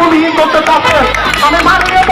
ভূমিহীন করতে চাচ্ছে আমি মাননীয়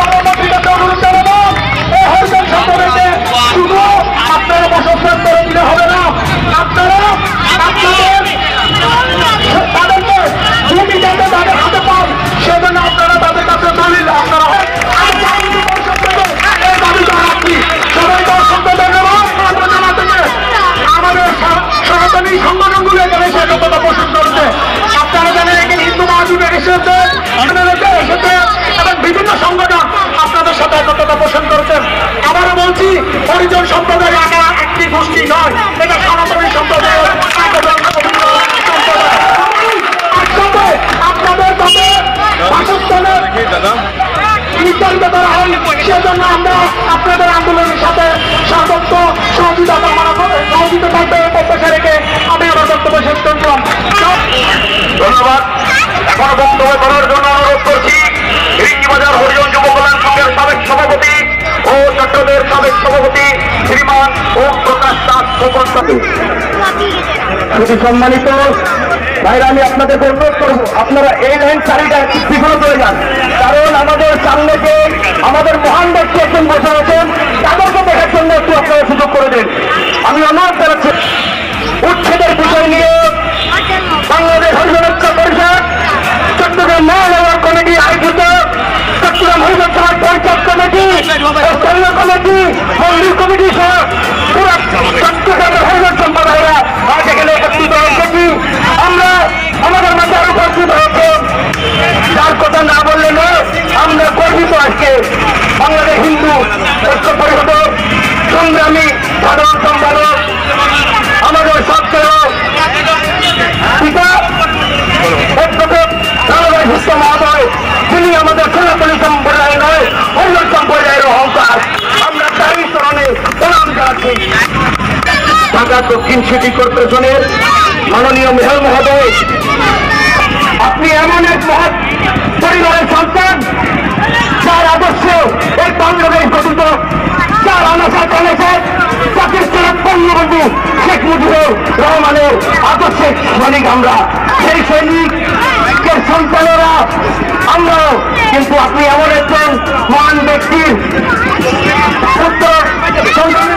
যদি সম্মানিত ভাইরা, আমি আপনাদের অনুরোধ করব, আপনারা এই লাইন সারিটা একটু পিছনে চলে যান। কারণ আমাদের সামনে যে আমাদের মহান ব্যক্তি একজন বসে আছেন, তাদেরকে দেখার জন্য একটু আপনারা সুযোগ করে দিন। আমি অনুরোধ জানাচ্ছি, উচ্ছেদের বিষয় নিয়ে বাংলাদেশ হরিজনৈক্য পরিষদ, চট্টগ্রাম মহানগর কমিটি আয়োজিত, চট্টগ্রাম হরিজন সমাজ পঞ্চায়েত কমিটি স্থানীয় কমিটি মন্দির কমিটি সহ পুরো চট্টগ্রামের ঢাকা দক্ষিণ সিটি কর্পোরেশনের মাননীয় মেহর মহোদয়, আপনি এমন এক মহৎ পরিবারের সন্তান যার আদর্শ এই বাংলাদেশ গঠিত, যার আনাসা কানেসে পাকিস্তানের পণ্যবন্ধু শেখ মুজিবুর রহমানের আদর্শের সৈনিক আমরা। সেই সৈনিকের সন্তানেরা, আমরাও কিন্তু আপনি এমন একজন মহান ব্যক্তির পুত্র সন্তান